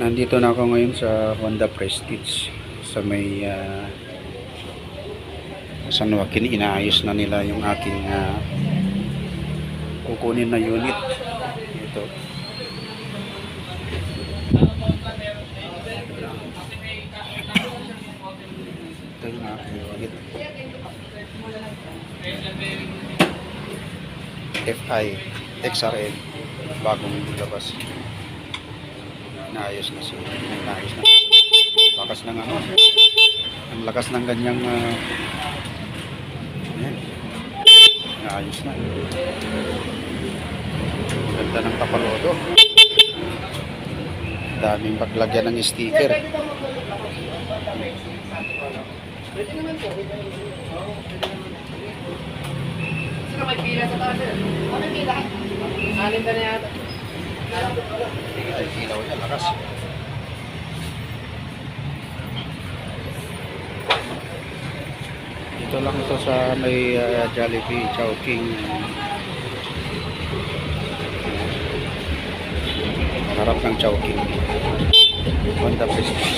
Nandito na ako ngayon sa Honda Prestige sa may ah, San Joaquin. Inaayos na nila yung aking ah, kukunin na unit. Ito. Ito yung aking unit. FI XRL bagong labas naayos na siya naayos na lakas ng ano ang lakas ng ganyang uh, ayan naayos na ganda ng kapalodo daming paglagyan ng sticker Sino may pila sa taas? Ano pila? Anim ka na yata. Ay ilaw niya lakas dito lang ito sa may uh, Jollibee Chowking harap ng Chowking Honda Prestige